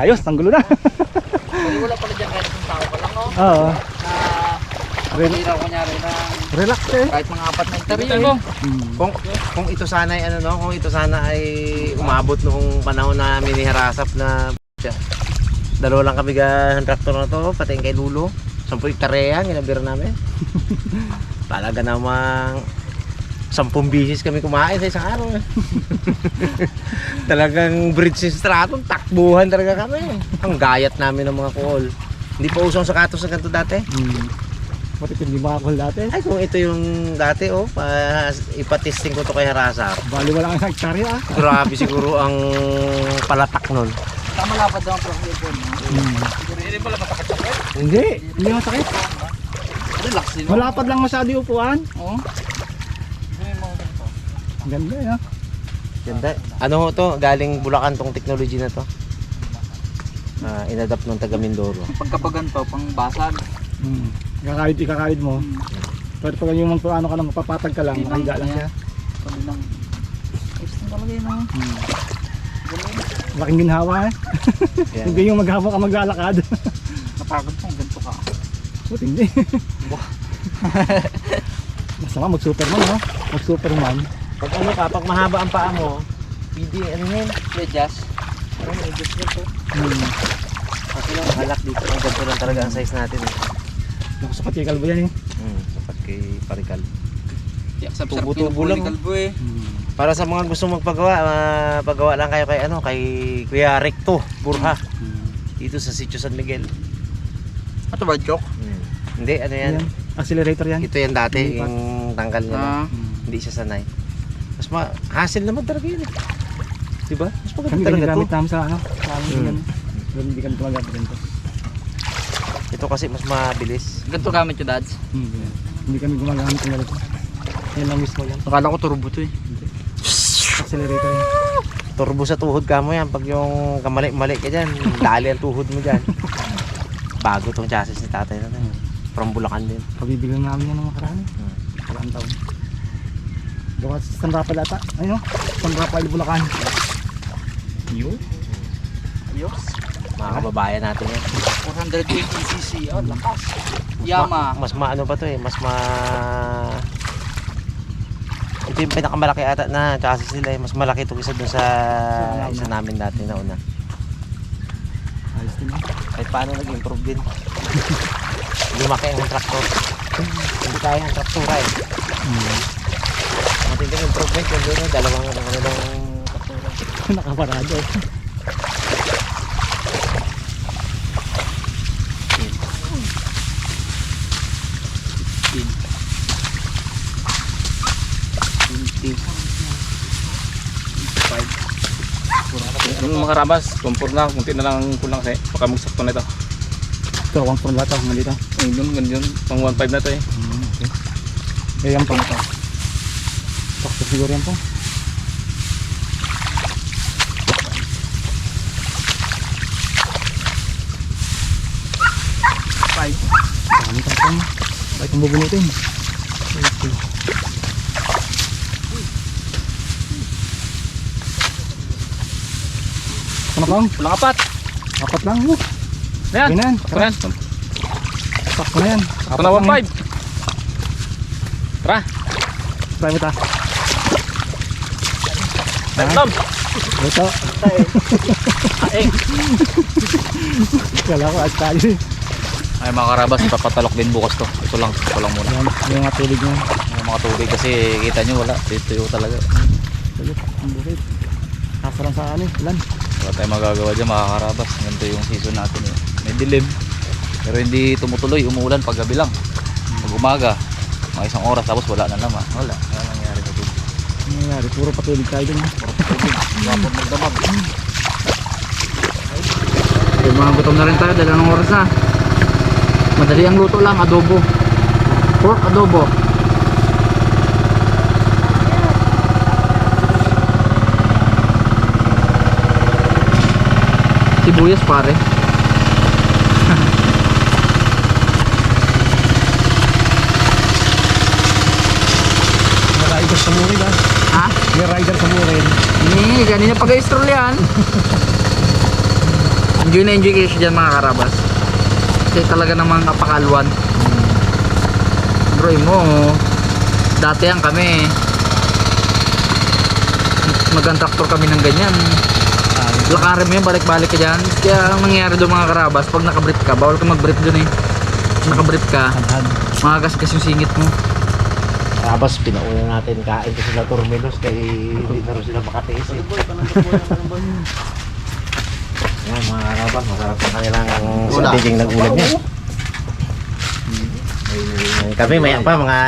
Ayos, ang gulo na. Wala pala dyan kahit kung tao pa lang no. Oo. Na Rel- raw kunyari na relax eh. kahit mga apat na interview. eh. Hmm. Kung kung ito sana ay ano no, kung ito sana ay umabot noong panahon na miniharasap na dalawa lang kami ga traktor na to, pati yung kay Lulo. Sampu hektarya ang inabira namin. Talaga namang sampung bisis kami kumain sa isang araw. eh. Talagang bridge sa stratum, takbuhan talaga kami. Ang gayat namin ng mga kuol. Hindi pa usong sa ganito dati. Hmm. Pati hindi makakul dati. Ay, kung ito yung dati, oh, pa, ipatesting ko to kay Harasap. Bali wala kang hektarya ah. Grabe siguro ang palatak nun. Tama lapad daw ang profile po. Hmm. Siguro hindi pala matakot-takot. Hindi, hindi masakit. Relax din. Malapad lang masyado yung upuan. Oo. Mga. Ang Ganda eh. ah. Ganda. Ano ho to? Galing Bulacan tong technology na to. Ah, inadapt ng taga Mindoro. Pagkabagan pa, pang basag. Hmm. Ikakawid mo. Pero pag yung mga ano ka lang, papatag ka lang, makahiga lang siya. Sabi lang. Ayos na talaga yun. ah. Hmm. Laking ginhawa eh. Yan. Hindi yung maghapon ka maglalakad. Napagod po, ganito ka. Buti hindi. Masama mag-superman no? Mag-superman. Pag ano ka, pag mahaba ang paa mo, pwede ano yun? Adjust. Ano, adjust mo to. Hmm. Kasi lang, halak dito. Ang ganito lang talaga ang size natin. Eh. Naku, sa patikal ba yan eh? Hmm, sapat kay Parikal. Yeah, sa Tubo-tubo lang, Kalbo eh. Hmm. Para sa mga gusto magpagawa, ah, pagawa lang kayo kay ano, kay Kuya Recto Burha Hmm. dito sa Sitio San Miguel. Ito ba joke? Hmm. Hindi, ano yan? Yan. Accelerator yan. Ito yan dati, yung tanggal niya. Ah, Hmm. Hindi siya sanay. Mas ma hassle naman talaga yun eh. Diba? Mas Kami maganda talaga to. ginagamit namin sa ano? Sa amin Hmm. yan. Pero hindi kami gumagamit ganito. Ito kasi mas mabilis. ganito gamit yung dads. Hmm. yan. Hindi kami gumagamit ng ganito. Yan lang mismo yan. Akala ko turbo to eh. Accelerator yan. Turbo sa tuhod ka mo yan. Pag yung kamali-mali ka dyan, dali ang tuhod mo dyan. Bago tong chassis ni tatay na to. From Bulacan din. Pabibilang namin yan ng makaraan. Hmm. Walang taon. Gawa sa San Rafael ata. Ayun o. San Rafael Bulacan. Yun. Ayos. Mga kababayan natin yan. 420cc. Oh, lakas. Mas Yama. Ma, mas maano pa to eh. Mas ma... Ito yung pinakamalaki ata na chassis nila eh. Mas malaki ito isa dun sa Sa isa namin dati na una. Ayos din eh. Kahit paano nag-improve din. Lumaki ang traktor. Hindi kaya ang traktura eh. Hmm. Matinding improvement yun doon. eh. Dalawang ano traktura. Nakaparado. Yung mga karabas, kumpor na, kunti na lang kulang kasi baka magsakto na ito. Ito, one from lahat ako dito. Yung yun, ganyan, pang 1.5 na ito eh. Hmm, okay. Eh, yan pang ito. Siguro yan po. Five. Dami ka pang. Bakit kung bubunutin? Okay. Ano pang? Kulang apat! Apat lang. Uh, Ayan! Yan yan. Sakto na yan! sakto na yan. Sakto na lang yan. 1.5! Tara! Try mo ta. Tom! Ito. Aeng! Kala ko at tayo. Ay mga karabas, ipapatalok din bukas to. Ito lang, ito lang muna. Yan, yung mga tubig niya. Yung mga tubig kasi kita nyo wala. Dito yung talaga. Sagot, ang bukid. Nasarang sa ano, ilan? Wala tayong magagawa dyan mga karabas. Ganito yung season natin eh. May dilim. Pero hindi tumutuloy, umuulan pag gabi lang. Pag umaga, mga isang oras tapos wala na naman. Wala. Wala nangyari nangyari? Puro patubig tayo dun. Puro tubig. Wapon magdamag. Okay, mga gutom na rin tayo dahil anong oras na. Madali ang luto lang, adobo. Pork adobo. Sibuyas pare. May rider sa murin ah. May rider sa murin. Ni, ganyan yung pag-stroll yan. Enjoy na enjoy kayo dyan mga karabas. Kasi talaga namang kapakalwan. Bro mo, dati yan kami. Mag-traktor kami ng ganyan. Lakarin mo yun, balik-balik ka dyan. Kaya ang nangyayari doon mga karabas, pag nakabrief ka, bawal ka mag-brief doon eh. Pag nakabrief ka, Hanhan. makagasgas yung singit mo. Tapos pinauna natin kain ko sila turmilos kaya hindi na rin sila makatiis eh. Yan mga karabas, masarap sa kanilang sinabiging ng ulam niya. Kami maya pa mga.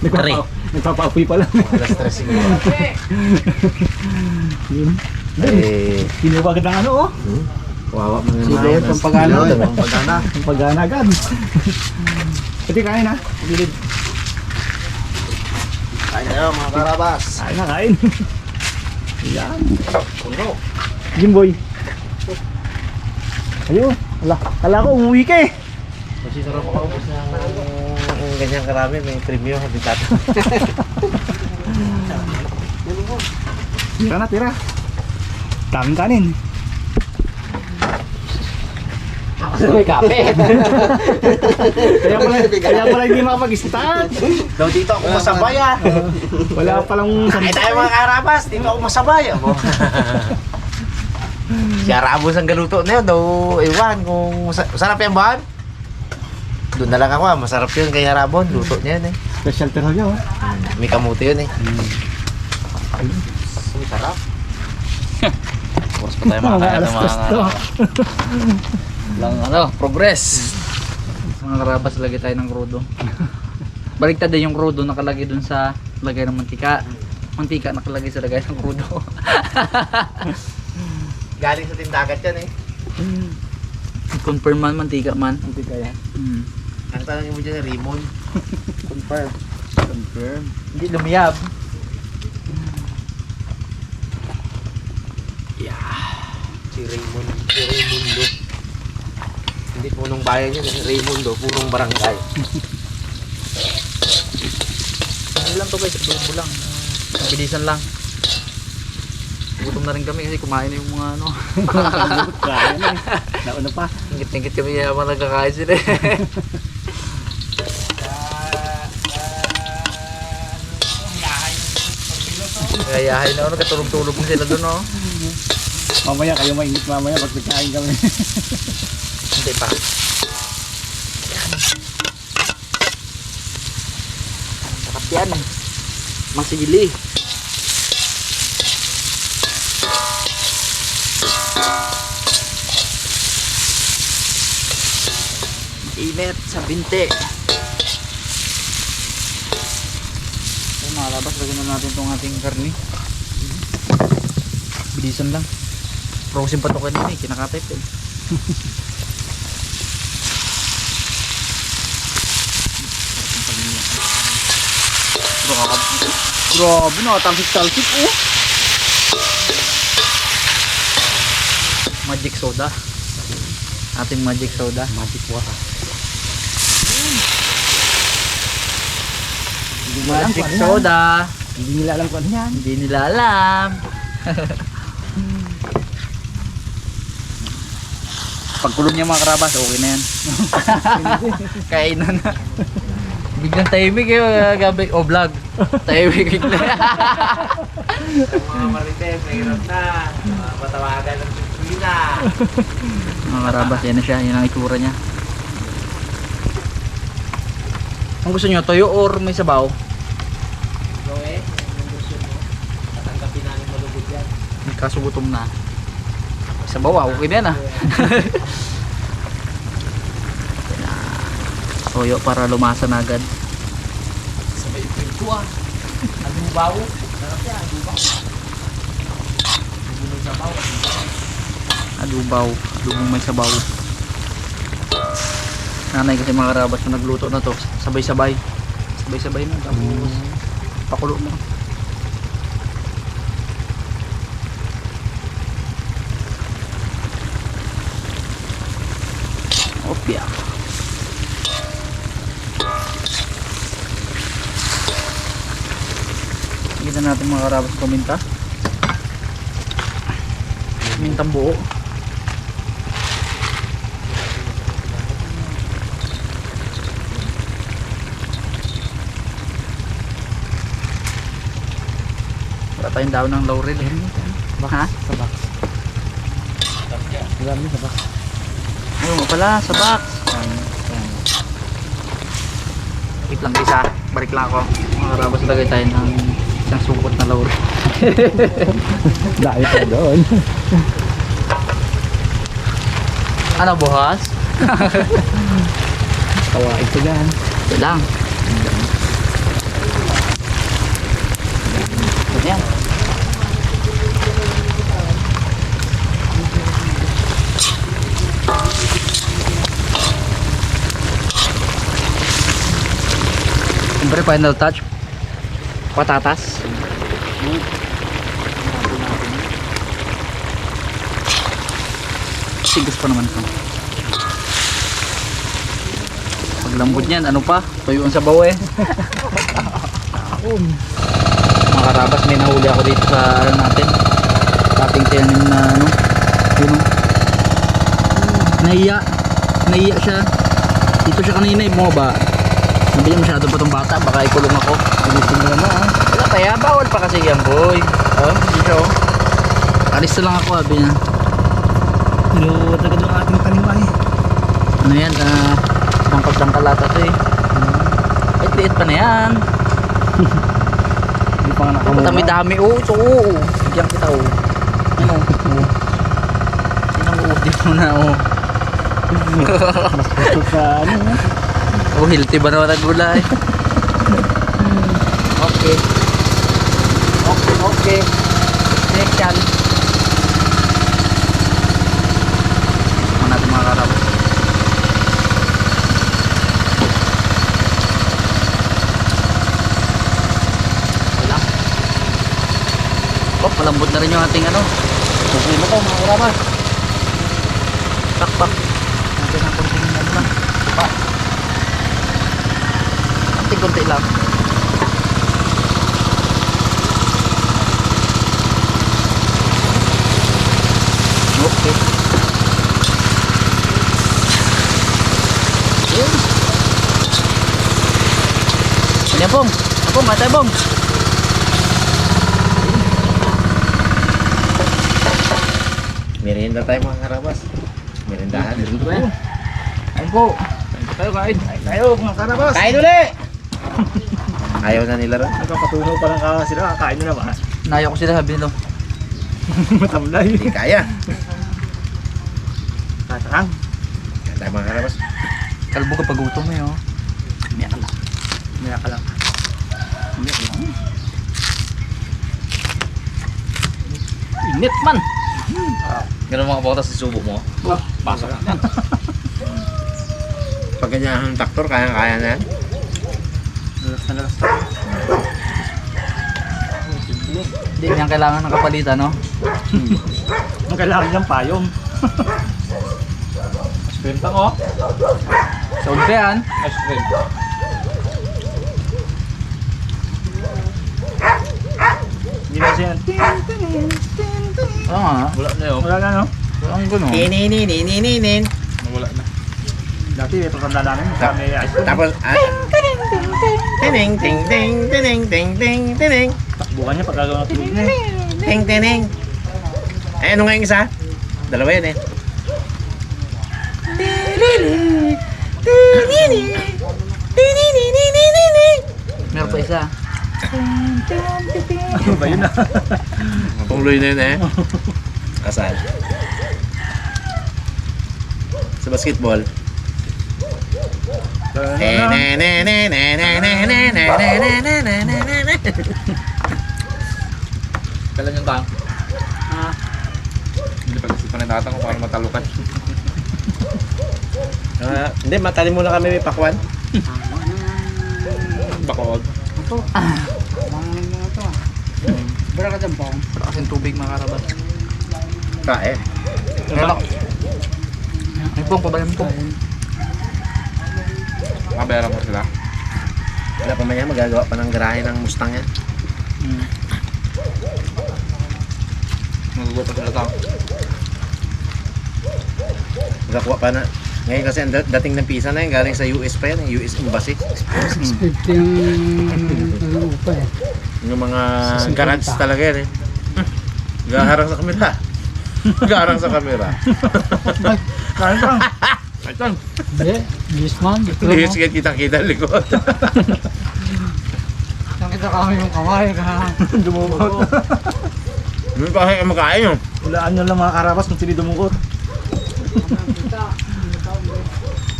Nagpapa- Nagpapaapoy pa lang. alas tres siguro. Yun. Eh, Tinawagad ng ano oh. wawa mga Sila yun, pampagana. Pampagana. Ang pagana agad. Pati kain ha. Gilid. Kain na yun mga karabas. Kain na kain. Yan. Jimboy. Ayun. Ala, kala ko umuwi ka eh. Kasi sarap ako ubos ng ng ganyan karami, may premyo, habitat. Tira na, tira. Daming kanin. May kape. Kaya pala, kaya pala hindi makapag-start. Daw dito ako masabay ah. Wala palang Ay tayo mga karabas, dito ako masabay. Abo. si Arabos ang galuto na yun, daw iwan kung sa- sarap yan ba? Doon na lang ako ah, masarap yun kay Arabon, luto niya yun eh. special pero niya oh. May kamuti yun eh. Ay, sarap. Oras pa tayo makakain ng mga Lang ano, progress. Mga karabas, lagay tayo ng krudo. Baliktad din yung krudo nakalagay dun sa lagay ng mantika. Mantika nakalagay sa lagay ng krudo. Galing sa tindagat yan eh. Confirm man, mantika man. Hindi kaya. Mm. Ang tanongin mo dyan, Raymond. Confirm. Confirm. Hindi lumiyab. Si Raymond, si Raymundo. Hindi punong bayan yun, si Raymundo, punong barangay. Ano lang to guys, bulbo lang. Bilisan lang. Gutom na rin kami kasi kumain na yung mga ano. Kaya na eh. Nauna pa. Ingit-ingit kami habang nagkakain sila eh. Kayahay na ano, katulog-tulog sila doon oh. Mamaya kayo mainit mamaya pag nagkain kami. Hindi pa. Sarap yan. Masili. Init sa binte. Ay, malabas. Lagyan na natin itong ating karni. Bilisan lang. Frozen pa ito kanina eh. Kinakatay pa eh. Grabe. Grabe na, talsik-talsik oh. Magic soda. Ating magic soda. Magic water. Hindi nila Magic soda. Hindi nila alam kung ano yan. Hindi nila alam. Pagkulog niya mga karabas, okay na yan. Kainan na. Biglang tahimik eh, gabi. O vlog. Tahimik bigla. Mga marites, mahirap na. Mga patawagan ng Pilipina. mga karabas, yan na siya. Yan ang itsura niya. Ang gusto niyo, toyo or may sabaw? So eh, yung gusto mo, tatanggapin namin malugod yan. Kaso gutom na. Sabaw ah, okay na yan ah. Toyo para lumasa na agad. Sabay ko ah. Adubaw. Sarap yan, adubaw. Adubaw sa baw. Adubaw. Adubong may sabaw. Nanay kasi mga karabas na nagluto na to. Sabay-sabay. Sabay-sabay na. Tapos pakulo mo. Opya. Umpisa natin mga karabas kuminta. Kumintang buo. Wala tayong daw ng laurel. Eh. Baka? Sa box. Wala mo sa box. Ayun pala, sa box. Wait lang isa, balik lang ako. Mga rabas lagay tayo ng isang sukot na laurel. Dahil pa doon. Ano buhas? Tawa ito dyan. Ito lang. Siyempre final touch. Patatas. Sigas pa naman ito. Paglambot niyan, ano pa? Tuyuan sa bawo eh. Mga karabas, may nahuli ako dito sa ano natin. Dating tinanim na ano. Yun oh. Nahiya. Nahiya siya. Dito siya kanina eh, niya masyado pa tong bata, baka ikulong ako. Bilisin mo naman ah. Wala kaya, bawal pa kasi yan boy. Oh, hindi siya oh. Alis na lang ako, sabi niya. Niluwat agad ang ating tanim ay. Ano yan, ah, tangkap ng kalata to eh. Ay, liit pa na yan. Hindi pa nga nakamula. Madami-dami. Oo, ito oo. Bigyan kita oo. Ano? Oo. Sinamuuti mo na oo. Gusto sa ano eh. Oh, healthy ba naman ang gulay? okay. Okay, okay. Next yan. Tikman natin mga karabas. Oh, malambot na rin yung ating ano. Gusto mo to mga karamas. Takpak. Natin ang konting ano lang. Diba? Konti-konti lang. Okay. Yun. Ano yan, Bong? Bong, matay, Bong. Merienda tayo mga karabas. Merindahan. Ayun po. Ayun po tayo, kain. Tayo mga karabas. Kain uli! Ayaw na nila ron. Nagpapatunaw pa lang ka sila. Kain na naman. Naya ko sila sabi nilo. Matamlay. Hindi kaya. Tatarang. Kain tayo mga karabas. Kalbo ka pag gutom eh, oh. Umiyak lang. Umiyak lang. Umiyak lang. Init man! Ganun mga botas sa subo mo. Pasok na. Pag ganyan ang traktor, kaya-kaya na yan. Nalas na nalas. Hindi niyan kailangan ng kapalitan, no? Ang kailangan niyang payong. Bentang oh. Sa yan. Ice cream. Hindi na siya. Oo nga. Wala na yun. Wala na no? Ang gano'n. Tininininininin. Wala na. Dati ito tanda namin. Kami ice cream. Tapos, ah, tining, ting, ting, tining, ting, ting, tining, Takbukan niya pagkagawa ng tulog niya. eh. ting, tining. Eh, ano nga yung isa? Dalawa yan eh. Meron pa isa. Ano ba yun ah? Pungloy na yun eh. Kasal. Sa basketball. Kailan yung tang? Ah, Hindi pag-isipan na natin kung paano matalukan. Ah, hindi, matali muna kami may pakwan. Bakood. Bara ka dyan, Pong. Para kasing tubig, mga karabas. Kae. Ako. Ay, Pong, pabayan po. Mabayaran mo sila. Wala pa man yan, magagawa pa ng garahe ng Mustang yan. Hmm. Magugulat pa sila tang. Magkakuha pa na, Ngayon kasi ang da- dating ng pisa na yun, galing sa US pa yan, eh, US Embassy. 650 yung ano upa eh. Yung mga 60. garage talaga yan eh. Gaharang sa kamera. Gaharang sa kamera. Kain pa. Ito. Hindi, yes man. Dito Hindi sige kitang-kita likod. Nakita kami yung kamay ka. Dumukot. Hindi pa kasi makain yun. Hulaan nyo lang mga karabas kung sino dumukot.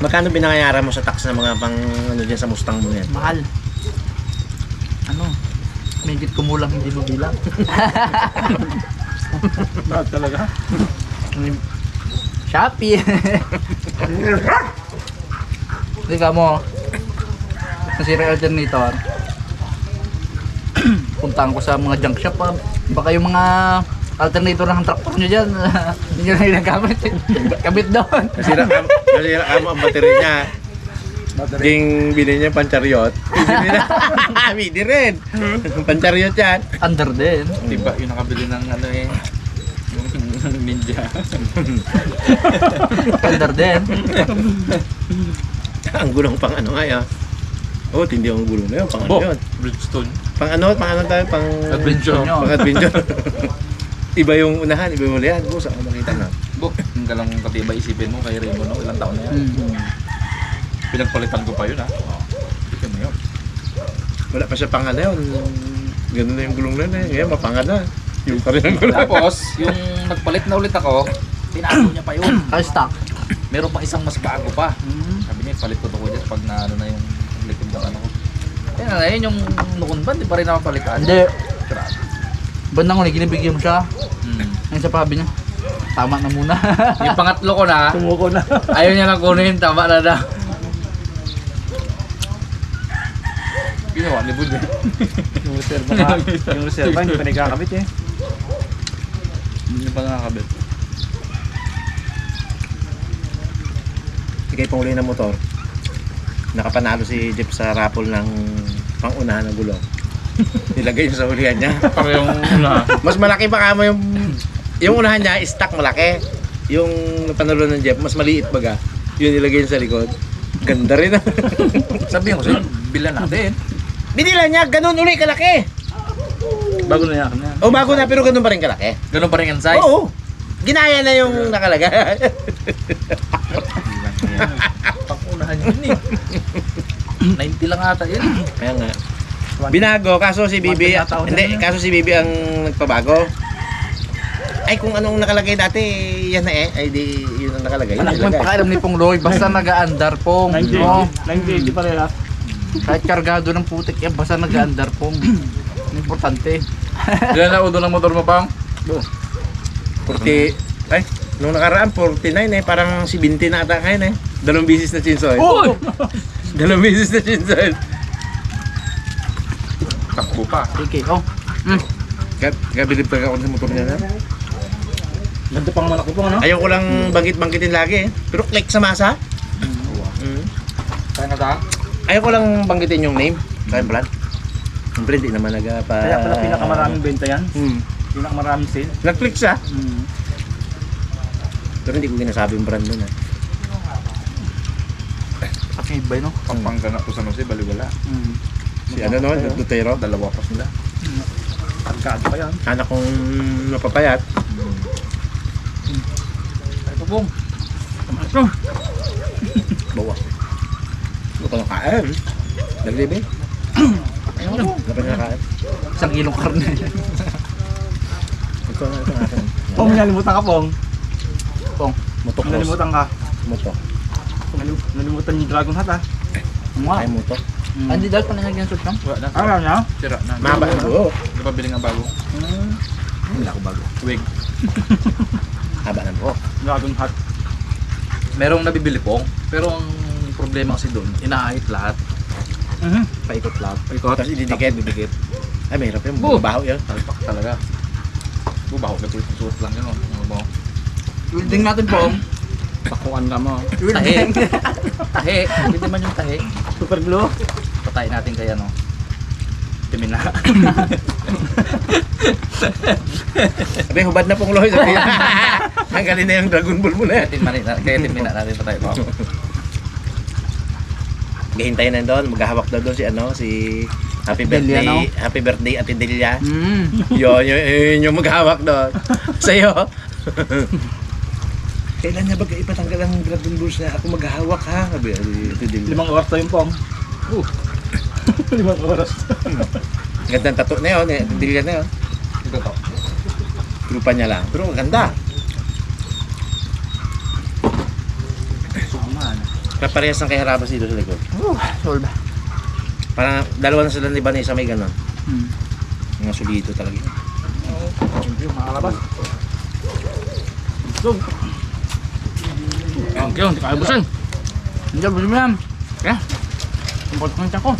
Magkano binayaran mo sa tax ng mga pang ano dyan sa Mustang mo yan? Mahal. Ano? Medyo kumulang hindi mo bilang. Bakit talaga? Shopee. Hindi ka mo. Nasira yung alternator. Puntahan ko sa mga junk shop. ah. Baka yung mga alternator ng traktor nyo dyan. Hindi nyo na ginagamit. Kabit doon. Nasira ka, nasira ka mo ang battery niya. Ding bili niya pancharyot. Bili rin. pancharyot yan. Under din. Diba yung nakabili ng ano eh. Ninja. Under din. ang gulong pang ano nga yan. Oh, tindi ang gulong na yun. Pang ano Bo, yun? Bridgestone. Pang ano? Pang ano tayo? Pang... Adventure. Yun. Pang adventure. iba yung unahan, iba yung ulihan. Bo, saan ko nakita na? Bo, yung galang katiba isipin mo kay Raymond, no? ilang taon na yan. Hmm. Pinagpalitan ko pa yun ha. Oh. Tignan mo yun. Wala pa siya pang ano yun. Ganun na yung gulong na yun. eh. Ngayon, mapanga na. Yung pa rin ang gulong. Tapos, yung nagpalit na ulit ako, tinago niya pa yun. Ay, stock. Meron pa isang mas bago pa. Hmm. Sabi niya, palit ko to ko dyan pag na ano na yung likod ng ano ko. Eh, Kaya ngayon yung nukon ba, di pa rin napapalitan? Hindi. Grabe. Bandang ko ginibigyan mo siya. Hmm. Ngayon sa pabi niya. Tama na muna. yung pangatlo ko na, Tumuko na. ayaw niya lang kunin, tama na daw. Ginawa ni Bud eh. Yung reserva ka. Yung reserva, hindi pa nagkakabit eh. Hindi pa nakakabit. Ikay panguli ng motor. Nakapanalo si Jeep sa raffle ng pangunahan ng gulong. Nilagay yun sa ulihan niya. Parehong una. Mas malaki pa kamo yung yung unahan niya, stock malaki. Yung panalo ng Jeep, mas maliit baga. Yun nilagay niya sa likod. Ganda rin ah. Sabihin ko sa'yo, bilan natin. Binila niya, ganun uli kalaki. Bago na yan. O bago na, pero ganun pa rin kalaki. Ganun pa rin ang size. Oo. Ginaya na yung nakalagay. Pangunahan yun eh. 90 lang ata yun. Kaya nga. Binago, kaso si Bibi, hindi, kaso si Bibi ang nagpabago. Ay, kung anong nakalagay dati, yan na eh. Ay, di, yun ang nakalagay. Yun Anak ang mo nilagay. pakialam ni Pong Loy. Basta nag-aandar pong. 90, No? 90 pa rin ah. Kahit kargado ng putik yan, basta nag-aandar pong. Importante. Ilan na udo ng motor mo pang? 40, ay, nung nakaraan, 49 eh. Parang si Binti na ata ngayon eh. Dalawang bisis na chinsoy. Oh! Dalawang bisis na chinsoy. Takbo pa. Okay, oh. Mm. Gabilib talaga ako sa motor niya na. Ganda pang malaki po ano? Ayaw ko lang bangkit-bangkitin lagi eh. Pero click sa masa. Mm. Kaya na ta? Ayaw ko lang banggitin yung name. Kaya pala. Siyempre, hindi naman nagpa... Kaya pala pinakamaraming benta yan. Hmm. Pinakamaraming sale. Nag-click siya. Hmm. Pero hindi ko ginasabi yung brand nun ah. Aking iba, no? Pampanga na to sa Jose, baliwala. Mm. Si ano no, Dutero. Dalawa pa sila. Pagkado pa yan. Anak kong mapapayat. Ito pong. Bawa. Hindi ko nakain. Naglibi. Na. Pa nakain. Isang kilong karne. Ito na, ito na akin. Pong, nalimutan ka Pong. Pong. Motocross. Nalimutan ka. Moto. Nalim- Nalimutan yung dragon hat ah. Mga. Ay, moto. Mm. Hindi dahil pa nilagyan sa siyang. Wala na. Alam niya? Sira na. Maba. Oo. Ano pa biling ang bago? Wala ako bago. Wig. Haba ng buhok. Dragon hat. Merong nabibili pong. Pero ang problema kasi doon, inaahit lahat. Mhm. Paikot lahat. Ikot. Tapos ididikit. Didikit. Ay, mahirap yun. Bu! Baho yun. Talpak talaga. Bubaho na tuloy suot lang yun. Oh. Ano Welding natin pong. Pakuan ka mo. Welding. Tahe. Hindi man yung tahe. Super glue. Patayin natin kaya no. Timin na. Sabi, hubad na pong loy. Sabi, tanggalin na yung Dragon Ball mo na. Kaya timin na, natin pa tayo. Gahintayin na doon, maghahawak daw doon si ano, si Happy Delia, birthday, no? Happy birthday Ate Delia. Mm. yun, yun, yun yung maghahawak doon. Sa'yo. Kailan niya ba ipatanggal ang Dragon Balls niya? Ako maghahawak ha. Sabi, Ate Delia. Limang oras tayo pong. Uh. Limang oras. Gandang tato na yun, eh. Ate Delia na yun. Grupa niya lang. Pero maganda. Kaparehas ng kay Harabas dito sa likod. Uh, solve. Parang dalawa na sila ni Vanessa may ganon. Hmm. Mga solido talaga. yun. Thank you, mga kalabas. Thank you, hindi kaya busan. Hindi, busan mo yan. Kaya, import ko ng tiyan ko.